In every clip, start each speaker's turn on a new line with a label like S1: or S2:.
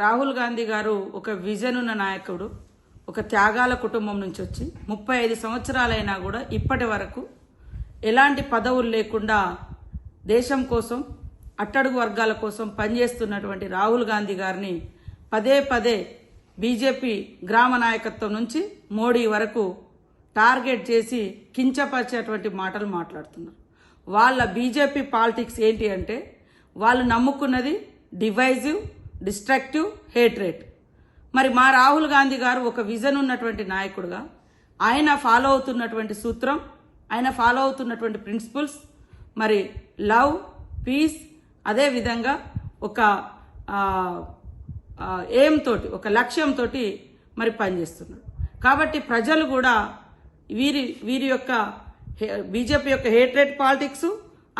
S1: రాహుల్ గాంధీ గారు ఒక విజన్ ఉన్న నాయకుడు ఒక త్యాగాల కుటుంబం నుంచి వచ్చి ముప్పై ఐదు సంవత్సరాలైనా కూడా ఇప్పటి వరకు ఎలాంటి పదవులు లేకుండా దేశం కోసం అట్టడుగు వర్గాల కోసం పనిచేస్తున్నటువంటి రాహుల్ గాంధీ గారిని పదే పదే బీజేపీ గ్రామ నాయకత్వం నుంచి మోడీ వరకు టార్గెట్ చేసి కించపరిచేటువంటి మాటలు మాట్లాడుతున్నారు. వాళ్ళ బీజేపీ పాలిటిక్స్ ఏంటి అంటే వాళ్ళు నమ్ముకున్నది డివైజివ్ డిస్ట్రక్టివ్ హేట్రేట్. మరి మా రాహుల్ గాంధీ గారు ఒక విజన్ ఉన్నటువంటి నాయకుడుగా ఆయన ఫాలో అవుతున్నటువంటి సూత్రం ఆయన ఫాలో అవుతున్నటువంటి ప్రిన్సిపల్స్ మరి లవ్ పీస్ అదేవిధంగా ఒక ఎయిమ్ తోటి ఒక లక్ష్యంతో మరి పనిచేస్తున్నారు. కాబట్టి ప్రజలు కూడా వీరి వీరి యొక్క బీజేపీ యొక్క హేట్రేట్ పాలిటిక్స్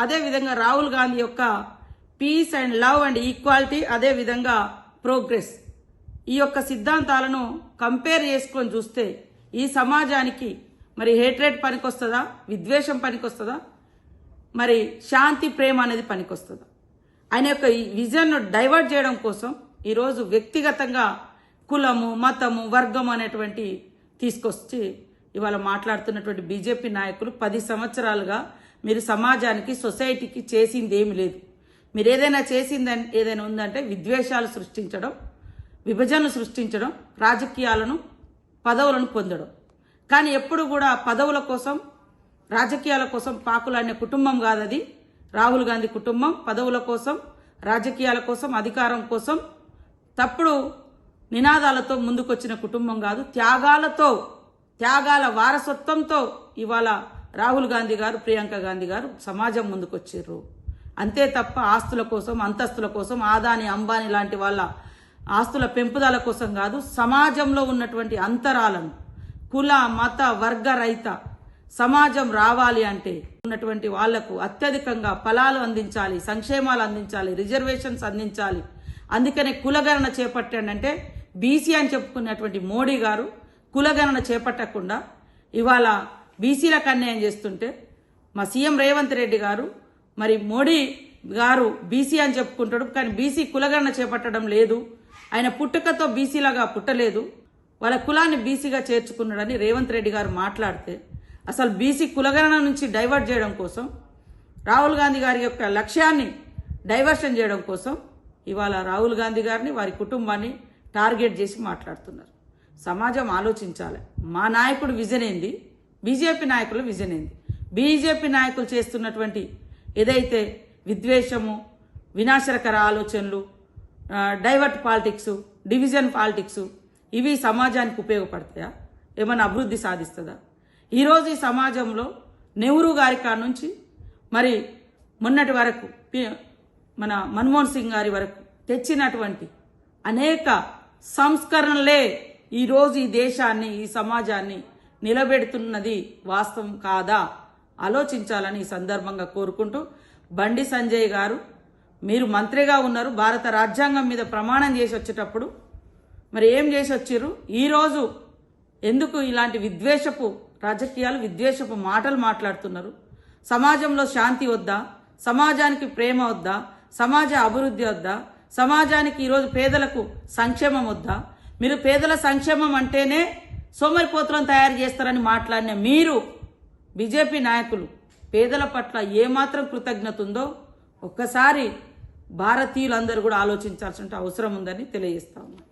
S1: అదేవిధంగా రాహుల్ గాంధీ యొక్క peace and love and equality అదేవిధంగా ప్రోగ్రెస్. ఈ యొక్క సిద్ధాంతాలను కంపేర్ చేసుకొని చూస్తే ఈ సమాజానికి మరి హేట్రేట్ పనికొస్తుందా? విద్వేషం పనికొస్తుందా? మరి శాంతి ప్రేమ అనేది పనికొస్తుందా? ఆయన యొక్క ఈ విజన్ను డైవర్ట్ చేయడం కోసం ఈరోజు వ్యక్తిగతంగా కులము మతము వర్గం అనేటువంటి తీసుకొచ్చి ఇవాళ మాట్లాడుతున్నటువంటి బీజేపీ నాయకులు పది సంవత్సరాలుగా మీరు సమాజానికి సొసైటీకి చేసింది ఏమి లేదు. మీరు ఏదైనా చేసిందని ఏదైనా ఉందంటే విద్వేషాలు సృష్టించడం విభజనలు సృష్టించడం రాజకీయాలను పదవులను పొందడం. కానీ ఎప్పుడు కూడా పదవుల కోసం రాజకీయాల కోసం పాకులాడిన కుటుంబం కాదది రాహుల్ గాంధీ కుటుంబం. పదవుల కోసం రాజకీయాల కోసం అధికారం కోసం తప్పుడు నినాదాలతో ముందుకొచ్చిన కుటుంబం కాదు. త్యాగాలతో త్యాగాల వారసత్వంతో ఇవాళ రాహుల్ గాంధీ గారు ప్రియాంక గాంధీ గారు సమాజం ముందుకొచ్చారు అంతే తప్ప ఆస్తుల కోసం అంతస్తుల కోసం ఆదాని అంబానీ లాంటి వాళ్ళ ఆస్తుల పెంపుదల కోసం కాదు సమాజంలో ఉన్నటువంటి అంతరాలను కుల మత వర్గ రహిత సమాజం రావాలి అంటే ఉన్నటువంటి వాళ్ళకు అత్యధికంగా ఫలాలు అందించాలి సంక్షేమాలు అందించాలి రిజర్వేషన్స్ అందించాలి. అందుకనే కులగణన చేపట్టండి అంటే బీసీ అని చెప్పుకున్నటువంటి మోడీ గారు కులగణన చేపట్టకుండా ఇవాళ బీసీలకు అన్యాయం చేస్తుంటే మా సీఎం రేవంత్ రెడ్డి గారు మరి మోడీ గారు బీసీ అని చెప్పుకుంటాడు కానీ బీసీ కులగణన చేపట్టడం లేదు. ఆయన పుట్టుకతో బీసీలాగా పుట్టలేదు. వాళ్ళ కులాన్ని బీసీగా చేర్చుకున్నాడని రేవంత్ రెడ్డి గారు మాట్లాడితే అసలు బీసీ కులగణన నుంచి డైవర్ట్ చేయడం కోసం రాహుల్ గాంధీ గారి యొక్క లక్ష్యాన్ని డైవర్షన్ చేయడం కోసం ఇవాళ రాహుల్ గాంధీ గారిని వారి కుటుంబాన్ని టార్గెట్ చేసి మాట్లాడుతున్నారు. సమాజం ఆలోచించాలి. మా నాయకుడు విజన్ ఏంది బీజేపీ నాయకుల విజన్ ఏంది బీజేపీ నాయకులు చేస్తున్నటువంటి ఏదైతే విద్వేషము వినాశకర ఆలోచనలు డైవర్ట్ పాలిటిక్స్ డివిజన్ పాలిటిక్స్ ఇవి సమాజానికి ఉపయోగపడతాయా? ఏమైనా అభివృద్ధి సాధిస్తుందా? ఈరోజు ఈ సమాజంలో నెహ్రూ గారి నుంచి మరి మొన్నటి వరకు మన మన్మోహన్ సింగ్ గారి వరకు తెచ్చినటువంటి అనేక సంస్కరణలే ఈరోజు ఈ దేశాన్ని ఈ సమాజాన్ని నిలబెడుతున్నది వాస్తవం కాదా? ఆలోచించాలని ఈ సందర్భంగా కోరుకుంటూ బండి సంజయ్ గారు మీరు మంత్రిగా ఉన్నారు భారత రాజ్యాంగం మీద ప్రమాణం చేసి వచ్చేటప్పుడు మరి ఏం చేసి వచ్చిర్రు? ఈరోజు ఎందుకు ఇలాంటి విద్వేషపు రాజకీయాలు విద్వేషపు మాటలు మాట్లాడుతున్నారు? సమాజంలో శాంతి వద్దా? సమాజానికి ప్రేమ వద్దా? సమాజ అభివృద్ధి వద్దా? సమాజానికి ఈరోజు పేదలకు సంక్షేమం వద్దా? మీరు పేదల సంక్షేమం అంటేనే సోమరిపోతులను తయారు చేస్తారని మాట్లాడిన మీరు బీజేపీ నాయకులు పేదల పట్ల ఏమాత్రం కృతజ్ఞత ఉందో ఒక్కసారి భారతీయులందరూ కూడా ఆలోచించాల్సిన అవసరం ఉందని తెలియజేస్తా ఉన్నాను